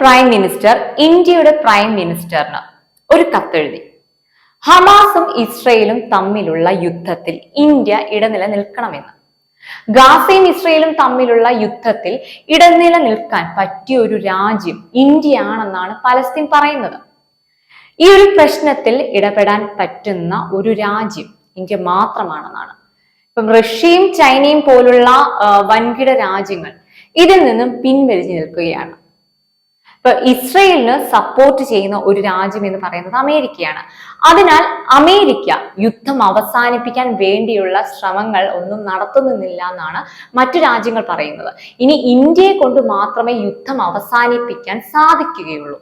Prime minister ഇന്ത്യയുടെ prime മിനിസ്റ്ററിന് ഒരു കത്തെഴുതി. ഹമാസും ഇസ്രയേലും തമ്മിലുള്ള യുദ്ധത്തിൽ ഇന്ത്യ ഇടനില നിൽക്കണമെന്ന് ഗാസയും ഇസ്രയേലും തമ്മിലുള്ള യുദ്ധത്തിൽ ഇടനില നിൽക്കാൻ പറ്റിയ ഒരു രാജ്യം ഇന്ത്യയാണെന്നാണ് പലസ്തീൻ പറയുന്നത്. ഈ ഒരു പ്രശ്നത്തിൽ ഇടപെടാൻ പറ്റുന്ന ഒരു രാജ്യം ഇന്ത്യ മാത്രമാണെന്നാണ്. ഇപ്പം റഷ്യയും ചൈനയും പോലുള്ള വൻകിട രാജ്യങ്ങൾ ഇതിൽ നിന്നും പിൻവലിഞ്ഞു നിൽക്കുകയാണ്. ഇപ്പൊ ഇസ്രയേലിന് സപ്പോർട്ട് ചെയ്യുന്ന ഒരു രാജ്യം എന്ന് പറയുന്നത് അമേരിക്കയാണ്. അതിനാൽ അമേരിക്ക യുദ്ധം അവസാനിപ്പിക്കാൻ വേണ്ടിയുള്ള ശ്രമങ്ങൾ ഒന്നും നടത്തുന്നില്ല എന്നാണ് മറ്റു രാജ്യങ്ങൾ പറയുന്നത്. ഇനി ഇന്ത്യയെ കൊണ്ട് മാത്രമേ യുദ്ധം അവസാനിപ്പിക്കാൻ സാധിക്കുകയുള്ളൂ.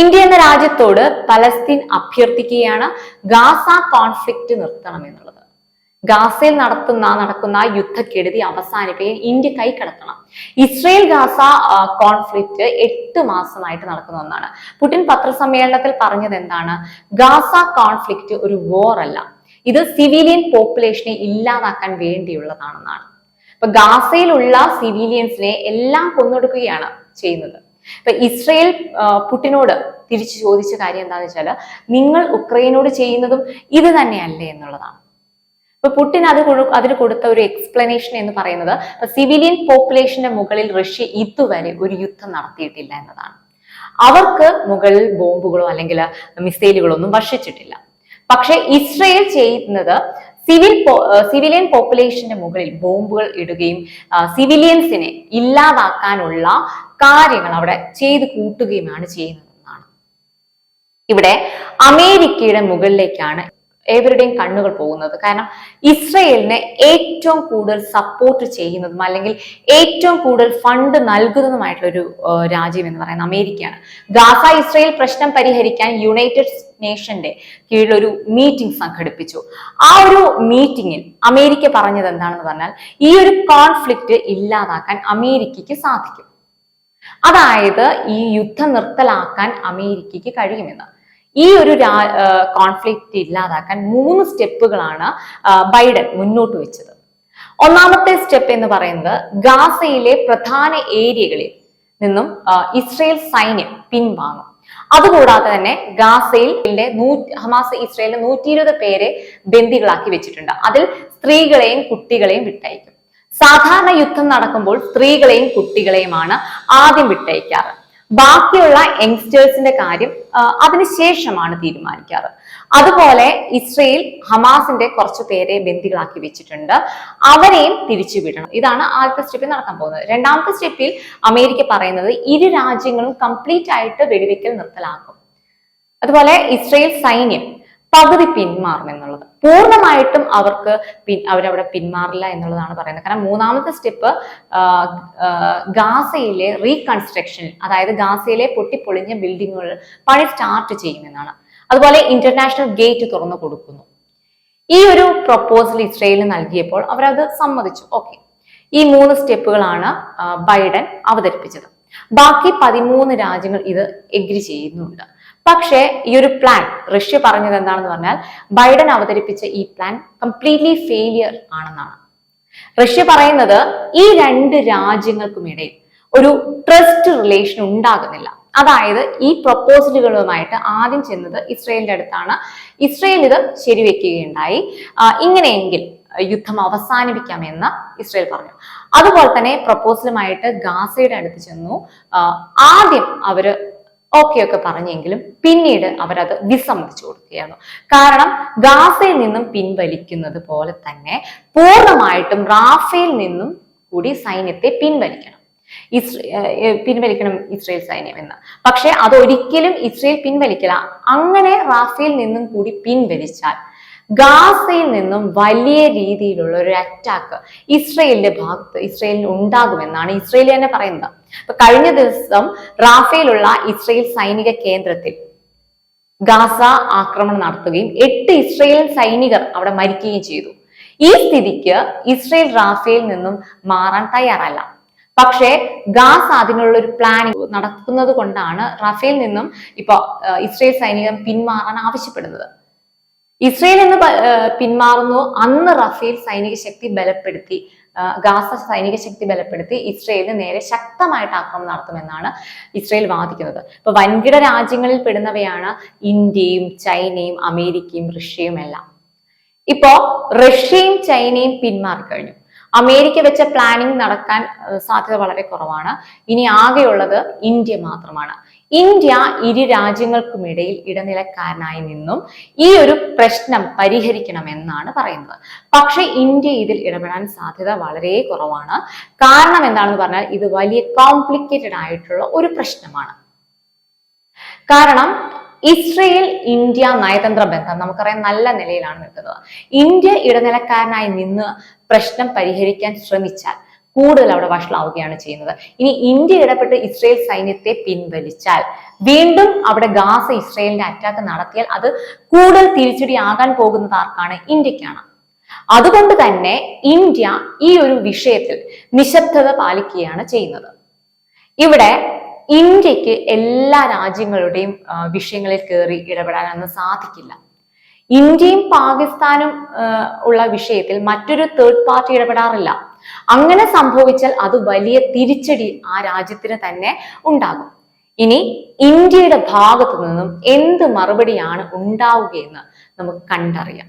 ഇന്ത്യ എന്ന രാജ്യത്തോട് പലസ്തീൻ അഭ്യർത്ഥിക്കുകയാണ് ഗാസ കോൺഫ്ലിക്റ്റ് നിർത്തണം എന്നുള്ളത്. ഗാസയിൽ നടത്തുന്ന നടക്കുന്ന യുദ്ധക്കെടുതി അവസാനിപ്പിക്കാൻ ഇന്ത്യ കൈക്കടത്തണം ഇസ്രയേൽ ഗാസ കോൺഫ്ലിക്റ്റ് എട്ട് മാസമായിട്ട് നടക്കുന്ന ഒന്നാണ്. പുടിൻ പത്രസമ്മേളനത്തിൽ പറഞ്ഞത് എന്താണ്? ഗാസ കോൺഫ്ലിക്റ്റ് ഒരു വോർ അല്ല. ഇത് സിവിലിയൻ പോപ്പുലേഷനെ ഇല്ലാതാക്കാൻ വേണ്ടിയുള്ളതാണെന്നാണ്. ഇപ്പൊ ഗാസയിലുള്ള സിവിലിയൻസിനെ എല്ലാം കൊന്നൊടുക്കുകയാണ് ചെയ്യുന്നത്. ഇപ്പൊ ഇസ്രയേൽ പുട്ടിനോട് തിരിച്ചു ചോദിച്ച കാര്യം എന്താണെന്ന് വെച്ചാൽ നിങ്ങൾ ഉക്രൈനോട് ചെയ്യുന്നതും ഇത് തന്നെയല്ലേ എന്നുള്ളതാണ്. ഇപ്പൊ പുടിൻ അത് അതിന് കൊടുത്ത ഒരു എക്സ്പ്ലനേഷൻ എന്ന് പറയുന്നത് സിവിലിയൻ പോപ്പുലേഷന്റെ മുകളിൽ റഷ്യ ഇതുവരെ ഒരു യുദ്ധം നടത്തിയിട്ടില്ല എന്നതാണ്. അവർക്ക് മുകളിൽ ബോംബുകളോ അല്ലെങ്കിൽ മിസൈലുകളോ ഒന്നും വർഷിച്ചിട്ടില്ല. പക്ഷെ ഇസ്രയേൽ ചെയ്യുന്നത് സിവിൽ സിവിലിയൻ പോപ്പുലേഷന്റെ മുകളിൽ ബോംബുകൾ ഇടുകയും സിവിലിയൻസിനെ ഇല്ലാതാക്കാനുള്ള കാര്യങ്ങൾ അവിടെ ചെയ്തു കൂട്ടുകയുമാണ് ചെയ്യുന്നത് ഇവിടെ അമേരിക്കയുടെ മുകളിലേക്കാണ് ഏവരുടെയും കണ്ണുകൾ പോകുന്നത്. കാരണം ഇസ്രയേലിനെ ഏറ്റവും കൂടുതൽ സപ്പോർട്ട് ചെയ്യുന്നതും അല്ലെങ്കിൽ ഏറ്റവും കൂടുതൽ ഫണ്ട് നൽകുന്നതുമായിട്ടുള്ള ഒരു രാജ്യം എന്ന് പറയുന്നത് അമേരിക്കയാണ്. ഗാസ ഇസ്രയേൽ പ്രശ്നം പരിഹരിക്കാൻ യുണൈറ്റഡ് നേഷന്റെ കീഴിലൊരു മീറ്റിംഗ് സംഘടിപ്പിച്ചു. ആ ഒരു മീറ്റിംഗിൽ അമേരിക്ക പറഞ്ഞത് എന്താണെന്ന് പറഞ്ഞാൽ ഈ ഒരു കോൺഫ്ലിക്റ്റ് ഇല്ലാതാക്കാൻ അമേരിക്കയ്ക്ക് സാധിക്കും. അതായത് ഈ യുദ്ധം നിർത്തലാക്കാൻ അമേരിക്കയ്ക്ക് കഴിയുമെന്ന്. ഈ ഒരു കോൺഫ്ലിക്റ്റ് ഇല്ലാതാക്കാൻ മൂന്ന് സ്റ്റെപ്പുകളാണ് ബൈഡൻ മുന്നോട്ട് വെച്ചത്. ഒന്നാമത്തെ സ്റ്റെപ്പ് എന്ന് പറയുന്നത് ഗാസയിലെ പ്രധാന ഏരിയകളിൽ നിന്നും ഇസ്രയേൽ സൈന്യം പിൻവാങ്ങും. അതുകൂടാതെ തന്നെ ഗാസയിൽ ഹമാസ് ഇസ്രയേലിൽ നൂറ്റി ഇരുപത് പേരെ ബന്ദികളാക്കി വെച്ചിട്ടുണ്ട്. അതിൽ സ്ത്രീകളെയും കുട്ടികളെയും വിട്ടയക്കും. സാധാരണ യുദ്ധം നടക്കുമ്പോൾ സ്ത്രീകളെയും കുട്ടികളെയുമാണ് ആദ്യം വിട്ടയക്കാറ്. ബാക്കിയുള്ള യങ്സ്റ്റേഴ്സിന്റെ കാര്യം അതിനുശേഷമാണ് തീരുമാനിക്കാറ്. അതുപോലെ ഇസ്രയേൽ ഹമാസിന്റെ കുറച്ചു പേരെ ബന്ദികളാക്കി വെച്ചിട്ടുണ്ട്. അവരെയും തിരിച്ചുവിടണം ഇതാണ് ആദ്യത്തെ സ്റ്റെപ്പിൽ നടക്കാൻ പോകുന്നത്. രണ്ടാമത്തെ സ്റ്റെപ്പിൽ അമേരിക്ക പറയുന്നത് ഇരു രാജ്യങ്ങളും കംപ്ലീറ്റ് ആയിട്ട് വെടിവെക്കൽ നിർത്തലാക്കും. അതുപോലെ ഇസ്രയേൽ സൈന്യം പകുതി പിന്മാറും എന്നുള്ളത്. പൂർണമായിട്ടും അവർക്ക് പിൻ അവരവിടെ പിന്മാറില്ല എന്നുള്ളതാണ് പറയുന്നത്. കാരണം മൂന്നാമത്തെ സ്റ്റെപ്പ് ഗാസയിലെ റീകൺസ്ട്രക്ഷൻ അതായത് ഗാസയിലെ പൊട്ടിപ്പൊളിഞ്ഞ ബിൽഡിങ്ങുകൾ പണി സ്റ്റാർട്ട് ചെയ്യുമെന്നാണ്. അതുപോലെ ഇന്റർനാഷണൽ ഗേറ്റ് തുറന്നു കൊടുക്കുന്നു. ഈ ഒരു പ്രപ്പോസൽ ഇസ്രയേലിന് നൽകിയപ്പോൾ അവരത് സമ്മതിച്ചു. ഓക്കെ ഈ മൂന്ന് സ്റ്റെപ്പുകളാണ് ബൈഡൻ അവതരിപ്പിച്ചത്. ബാക്കി പതിമൂന്ന് രാജ്യങ്ങൾ ഇത് എഗ്രി ചെയ്യുന്നുണ്ട്. പക്ഷേ ഈ ഒരു പ്ലാൻ റഷ്യ പറഞ്ഞത് എന്താണെന്ന് പറഞ്ഞാൽ ബൈഡൻ അവതരിപ്പിച്ച ഈ പ്ലാൻ കംപ്ലീറ്റ്ലി ഫെയിലിയർ ആണെന്നാണ്. റഷ്യ പറയുന്നത് ഈ രണ്ട് രാജ്യങ്ങൾക്കുമിടയിൽ ഒരു ട്രസ്റ്റ് റിലേഷൻ ഉണ്ടാകുന്നില്ല. അതായത് ഈ പ്രപ്പോസലുകളുമായിട്ട് ആദ്യം ചെന്നത് ഇസ്രയേലിന്റെ അടുത്താണ്. ഇസ്രയേൽ ഇത് ശരിവെക്കുകയുണ്ടായി. ഇങ്ങനെയെങ്കിൽ യുദ്ധം അവസാനിപ്പിക്കാമെന്ന് ഇസ്രയേൽ പറഞ്ഞു. അതുപോലെ തന്നെ പ്രപ്പോസലുമായിട്ട് ഗാസയുടെ അടുത്ത് ചെന്നു. ആദ്യം അവർ ഓക്കെ ഒക്കെ പറഞ്ഞെങ്കിലും പിന്നീട് അവരത് വിസമ്മതിച്ചു കൊടുക്കുകയാണ്. കാരണം ഗാസയിൽ നിന്നും പിൻവലിക്കുന്നത് പോലെ തന്നെ പൂർണമായിട്ടും റാഫേൽ നിന്നും കൂടി സൈന്യത്തെ പിൻവലിക്കണം. പിൻവലിക്കണം ഇസ്രയേൽ സൈന്യം എന്ന്. പക്ഷെ അതൊരിക്കലും ഇസ്രയേൽ പിൻവലിക്കില്ല. അങ്ങനെ റാഫേൽ നിന്നും കൂടി പിൻവലിച്ചാൽ ഗാസയിൽ നിന്നും വലിയ രീതിയിലുള്ള ഒരു അറ്റാക്ക് ഇസ്രയേലിന്റെ ഭാഗത്ത് ഇസ്രയേലിന് ഉണ്ടാകുമെന്നാണ് ഇസ്രയേൽ തന്നെ പറയുന്നത്. അപ്പൊ കഴിഞ്ഞ ദിവസം റാഫേലുള്ള ഇസ്രയേൽ സൈനിക കേന്ദ്രത്തിൽ ഗാസ ആക്രമണം നടത്തുകയും എട്ട് ഇസ്രയേൽ സൈനികർ അവിടെ മരിക്കുകയും ചെയ്തു. ഈ സ്ഥിതിക്ക് ഇസ്രയേൽ റാഫേൽ നിന്നും മാറാൻ തയ്യാറല്ല. പക്ഷേ ഗാസ് അതിനുള്ള ഒരു പ്ലാനിങ് നടക്കുന്നത് കൊണ്ടാണ് റാഫേൽ നിന്നും ഇപ്പൊ ഏർ, ഇസ്രയേൽ സൈനികർ പിന്മാറാൻ ആവശ്യപ്പെടുന്നത്. ഇസ്രയേൽ എന്ന് പിന്മാറുന്നു. അന്ന് റഫേൽ സൈനിക ശക്തി ബലപ്പെടുത്തി ഗാസ സൈനിക ശക്തി ബലപ്പെടുത്തി ഇസ്രയേലിന് നേരെ ശക്തമായിട്ട് ആക്രമണം നടത്തുമെന്നാണ് ഇസ്രയേൽ വാദിക്കുന്നത്. ഇപ്പൊ വൻകിട രാജ്യങ്ങളിൽ പെടുന്നവയാണ് ഇന്ത്യയും ചൈനയും അമേരിക്കയും റഷ്യയും എല്ലാം. ഇപ്പോ റഷ്യയും ചൈനയും പിന്മാറിക്കഴിഞ്ഞു അമേരിക്ക വെച്ച പ്ലാനിംഗ് നടക്കാൻ സാധ്യത വളരെ കുറവാണ്. ഇനി ആകെയുള്ളത് ഇന്ത്യ മാത്രമാണ്. ഇന്ത്യ ഇരു രാജ്യങ്ങൾക്കുമിടയിൽ ഇടനിലക്കാരനായി നിന്നും ഈ ഒരു പ്രശ്നം പരിഹരിക്കണമെന്നാണ് പറയുന്നത്. പക്ഷേ ഇന്ത്യ ഇതിൽ ഇടപെടാൻ സാധ്യത വളരെ കുറവാണ്. കാരണം എന്താണെന്ന് പറഞ്ഞാൽ ഇത് വലിയ കോംപ്ലിക്കേറ്റഡ് ആയിട്ടുള്ള ഒരു പ്രശ്നമാണ്. കാരണം ഇസ്രയേൽ ഇന്ത്യ നയതന്ത്ര ബന്ധം നമുക്കറിയാം നല്ല നിലയിലാണ് നിൽക്കുന്നത്. ഇന്ത്യ ഇടനിലക്കാരനായി നിന്ന് പ്രശ്നം പരിഹരിക്കാൻ ശ്രമിച്ചാൽ കൂടുതൽ അവിടെ വഷളാവുകയാണ് ചെയ്യുന്നത്. ഇനി ഇന്ത്യ ഇടപെട്ട് ഇസ്രയേൽ സൈന്യത്തെ പിൻവലിച്ചാൽ വീണ്ടും അവിടെ ഗാസ ഇസ്രയേലിന്റെ അറ്റാക്ക് നടത്തിയാൽ അത് കൂടുതൽ തിരിച്ചടിയാകാൻ പോകുന്നത് ആർക്കാണ്? ഇന്ത്യക്കാണ്. അതുകൊണ്ട് തന്നെ ഇന്ത്യ ഈ ഒരു വിഷയത്തിൽ നിശബ്ദത പാലിക്കുകയാണ് ചെയ്യുന്നത്. ഇവിടെ ഇന്ത്യയ്ക്ക് എല്ലാ രാജ്യങ്ങളുടെയും വിഷയങ്ങളിൽ കയറി ഇടപെടാനൊന്നും സാധിക്കില്ല. ഇന്ത്യയും പാകിസ്ഥാനും ഉള്ള വിഷയത്തിൽ മറ്റൊരു തേർഡ് പാർട്ടി ഇടപെടാറില്ല. അങ്ങനെ സംഭവിച്ചാൽ അത് വലിയ തിരിച്ചടി ആ രാജ്യത്തിന് തന്നെ ഉണ്ടാകും. ഇനി ഇന്ത്യയുടെ ഭാഗത്തു നിന്നും എന്ത് മറുപടിയാണ് ഉണ്ടാവുകയെന്ന് നമുക്ക് കണ്ടറിയാം.